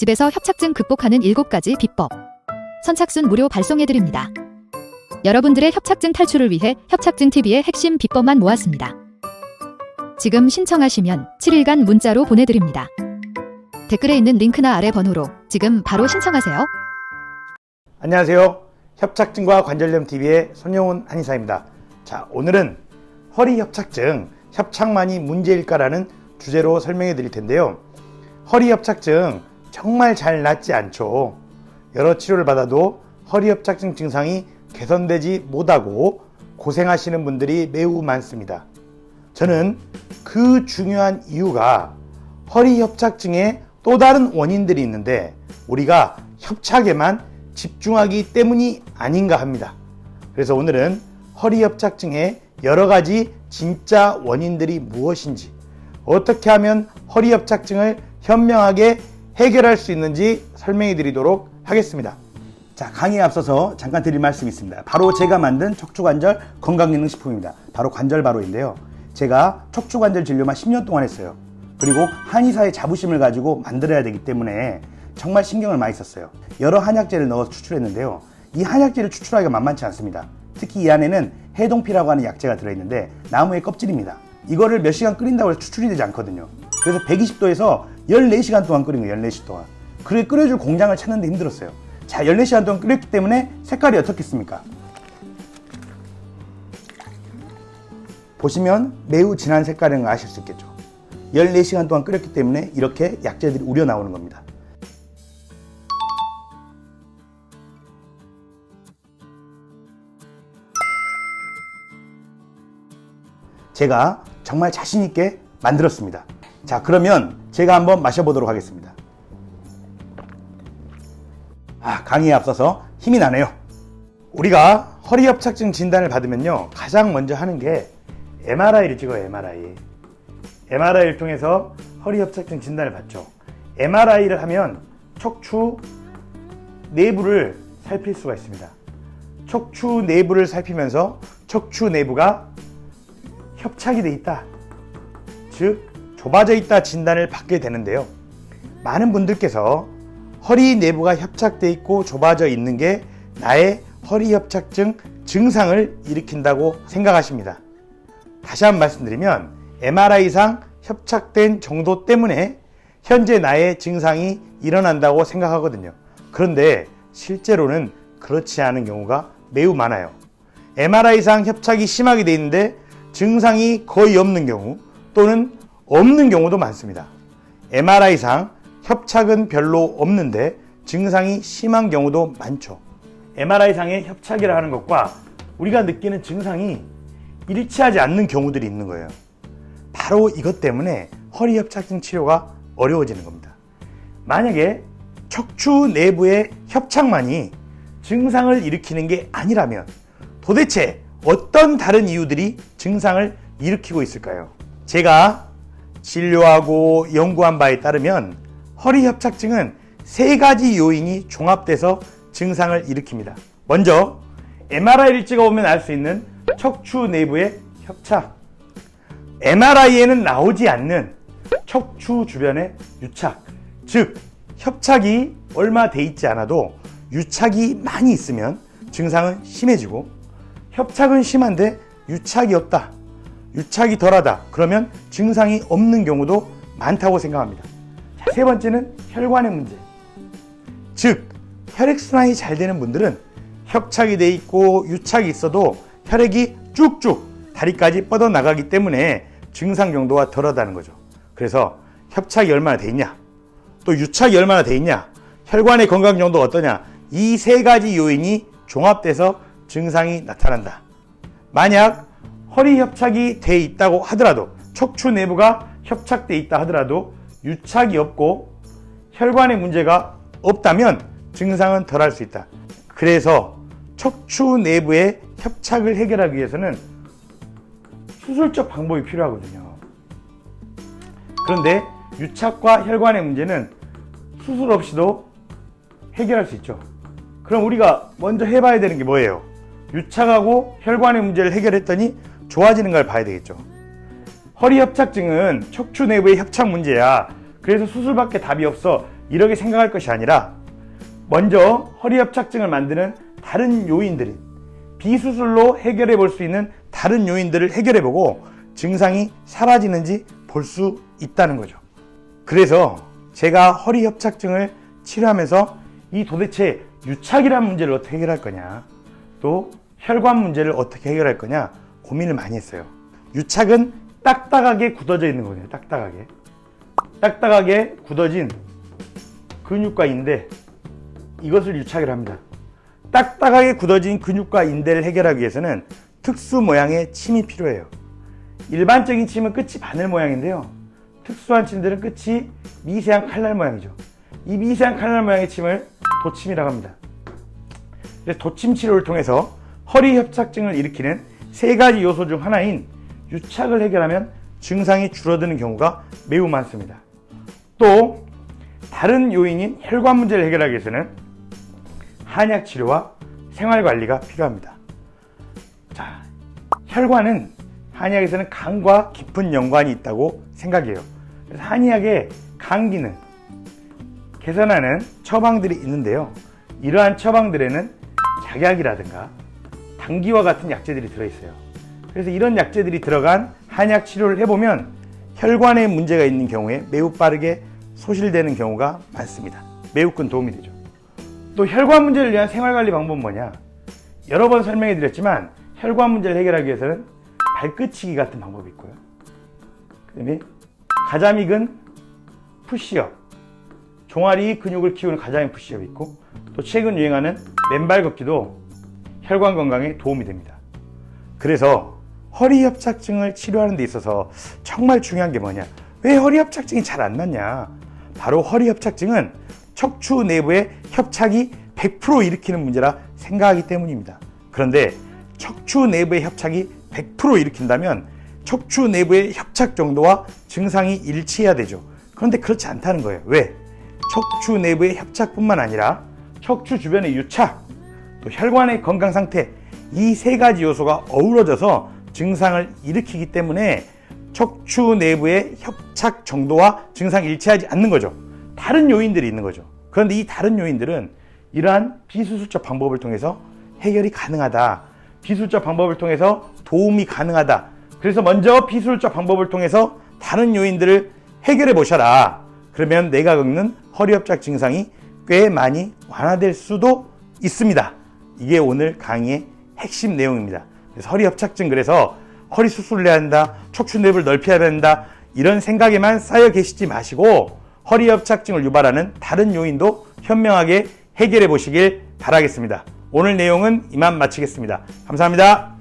집에서 협착증 극복하는 7가지 비법. 선착순 무료 발송해드립니다. 여러분들의 협착증 탈출을 위해 협착증 TV의 핵심 비법만 모았습니다. 지금 신청하시면 7일간 문자로 보내드립니다. 댓글에 있는 링크나 아래 번호로 지금 바로 신청하세요. 안녕하세요. 협착증과 관절염 TV의 손영훈 한의사입니다. 자, 오늘은 허리 협착증, 협착만이 문제일까라는 주제로 설명해 드릴 텐데요. 허리 협착증 정말 잘 낫지 않죠. 여러 치료를 받아도 허리 협착증 증상이 개선되지 못하고 고생하시는 분들이 매우 많습니다. 저는 그 중요한 이유가 허리 협착증의 또 다른 원인들이 있는데 우리가 협착에만 집중하기 때문이 아닌가 합니다. 그래서 오늘은 허리 협착증의 여러 가지 진짜 원인들이 무엇인지, 어떻게 하면 허리 협착증을 현명하게 해결할 수 있는지 설명해 드리도록 하겠습니다. 자, 강의에 앞서서 잠깐 드릴 말씀이 있습니다. 바로 제가 만든 척추관절 건강기능식품입니다. 바로 관절바로인데요. 제가 척추관절 진료만 10년 동안 했어요. 그리고 한의사의 자부심을 가지고 만들어야 되기 때문에 정말 신경을 많이 썼어요. 여러 한약재를 넣어서 추출했는데요. 이 한약재를 추출하기가 만만치 않습니다. 특히 이 안에는 해동피라고 하는 약재가 들어있는데 나무의 껍질입니다. 이거를 몇 시간 끓인다고 해서 추출이 되지 않거든요. 그래서 120도에서 14시간 동안 끓인 거예요. 14시 동안. 그래 끓여줄 공장을 찾는데 힘들었어요. 자, 14시간 동안 끓였기 때문에 색깔이 어떻겠습니까? 보시면 매우 진한 색깔인 거 아실 수 있겠죠. 14시간 동안 끓였기 때문에 이렇게 약재들이 우려 나오는 겁니다. 제가 정말 자신있게 만들었습니다. 자, 그러면 제가 한번 마셔보도록 하겠습니다. 아, 강의에 앞서서 힘이 나네요. 우리가 허리 협착증 진단을 받으면요, 가장 먼저 하는 게 MRI를 찍어요, MRI. MRI를 통해서 허리 협착증 진단을 받죠. MRI를 하면 척추 내부를 살필 수가 있습니다. 척추 내부를 살피면서 척추 내부가 협착이 돼 있다. 즉, 좁아져 있다 진단을 받게 되는데요. 많은 분들께서 허리 내부가 협착돼 있고 좁아져 있는 게 나의 허리 협착증 증상을 일으킨다고 생각하십니다. 다시 한 번 말씀드리면 MRI상 협착된 정도 때문에 현재 나의 증상이 일어난다고 생각하거든요. 그런데 실제로는 그렇지 않은 경우가 매우 많아요. MRI상 협착이 심하게 돼 있는데 증상이 거의 없는 경우 또는 없는 경우도 많습니다. MRI상 협착은 별로 없는데 증상이 심한 경우도 많죠. MRI상의 협착이라 하는 것과 우리가 느끼는 증상이 일치하지 않는 경우들이 있는 거예요. 바로 이것 때문에 허리 협착증 치료가 어려워지는 겁니다. 만약에 척추 내부의 협착만이 증상을 일으키는 게 아니라면 도대체 어떤 다른 이유들이 증상을 일으키고 있을까요? 제가 진료하고 연구한 바에 따르면 허리 협착증은 세 가지 요인이 종합돼서 증상을 일으킵니다. 먼저 MRI를 찍어보면 알 수 있는 척추 내부의 협착. MRI에는 나오지 않는 척추 주변의 유착. 즉, 협착이 얼마 돼 있지 않아도 유착이 많이 있으면 증상은 심해지고 협착은 심한데 유착이 없다. 유착이 덜하다. 그러면 증상이 없는 경우도 많다고 생각합니다. 자, 세 번째는 혈관의 문제. 즉, 혈액순환이 잘 되는 분들은 협착이 돼 있고 유착이 있어도 혈액이 쭉쭉 다리까지 뻗어나가기 때문에 증상 정도가 덜하다는 거죠. 그래서 협착이 얼마나 돼 있냐? 또 유착이 얼마나 돼 있냐? 혈관의 건강 정도가 어떠냐? 이 세 가지 요인이 종합돼서 증상이 나타난다. 만약 허리 협착이 돼 있다고 하더라도 척추 내부가 협착돼 있다 하더라도 유착이 없고 혈관의 문제가 없다면 증상은 덜할 수 있다. 그래서 척추 내부의 협착을 해결하기 위해서는 수술적 방법이 필요하거든요. 그런데 유착과 혈관의 문제는 수술 없이도 해결할 수 있죠. 그럼 우리가 먼저 해봐야 되는 게 뭐예요? 유착하고 혈관의 문제를 해결했더니 좋아지는 걸 봐야 되겠죠. 허리 협착증은 척추 내부의 협착 문제야. 그래서 수술밖에 답이 없어. 이렇게 생각할 것이 아니라 먼저 허리 협착증을 만드는 다른 요인들인 비수술로 해결해 볼 수 있는 다른 요인들을 해결해 보고 증상이 사라지는지 볼 수 있다는 거죠. 그래서 제가 허리 협착증을 치료하면서 이 도대체 유착이라는 문제를 어떻게 해결할 거냐, 또 혈관 문제를 어떻게 해결할 거냐 고민을 많이 했어요. 유착은 딱딱하게 굳어져 있는 거예요. 딱딱하게. 딱딱하게 굳어진 근육과 인대 이것을 유착을 합니다. 딱딱하게 굳어진 근육과 인대를 해결하기 위해서는 특수 모양의 침이 필요해요. 일반적인 침은 끝이 바늘 모양인데요. 특수한 침들은 끝이 미세한 칼날 모양이죠. 이 미세한 칼날 모양의 침을 도침이라고 합니다. 도침 치료를 통해서 허리 협착증을 일으키는 세 가지 요소 중 하나인 유착을 해결하면 증상이 줄어드는 경우가 매우 많습니다. 또 다른 요인인 혈관 문제를 해결하기 위해서는 한약 치료와 생활 관리가 필요합니다. 자, 혈관은 한의학에서는 간과 깊은 연관이 있다고 생각해요. 그래서 한의학의 간 기능 개선하는 처방들이 있는데요. 이러한 처방들에는 작약이라든가 당기와 같은 약재들이 들어있어요. 그래서 이런 약재들이 들어간 한약 치료를 해보면 혈관에 문제가 있는 경우에 매우 빠르게 소실되는 경우가 많습니다. 매우 큰 도움이 되죠. 또 혈관 문제를 위한 생활관리 방법은 뭐냐? 여러 번 설명해 드렸지만 혈관 문제를 해결하기 위해서는 발끝치기 같은 방법이 있고요. 그다음에 익은 푸시업, 종아리 근육을 키우는 가장 푸시업이 있고 또 최근 유행하는 맨발 걷기도 혈관 건강에 도움이 됩니다. 그래서 허리 협착증을 치료하는 데 있어서 정말 중요한 게 뭐냐? 왜 허리 협착증이 잘 안 낫냐? 바로 허리 협착증은 척추 내부의 협착이 100% 일으키는 문제라 생각하기 때문입니다. 그런데 척추 내부의 협착이 100% 일으킨다면 척추 내부의 협착 정도와 증상이 일치해야 되죠. 그런데 그렇지 않다는 거예요. 왜? 척추 내부의 협착뿐만 아니라 척추 주변의 유착, 또 혈관의 건강 상태 이 세 가지 요소가 어우러져서 증상을 일으키기 때문에 척추 내부의 협착 정도와 증상이 일치하지 않는 거죠. 다른 요인들이 있는 거죠. 그런데 이 다른 요인들은 이러한 비수술적 방법을 통해서 해결이 가능하다. 비수술적 방법을 통해서 도움이 가능하다. 그래서 먼저 비수술적 방법을 통해서 다른 요인들을 해결해 보셔라. 그러면 내가 겪는 허리협착 증상이 꽤 많이 완화될 수도 있습니다. 이게 오늘 강의의 핵심 내용입니다. 그래서 허리 협착증 그래서 허리 수술을 해야 한다, 척추 내부를 넓혀야 된다 이런 생각에만 쌓여 계시지 마시고 허리 협착증을 유발하는 다른 요인도 현명하게 해결해 보시길 바라겠습니다. 오늘 내용은 이만 마치겠습니다. 감사합니다.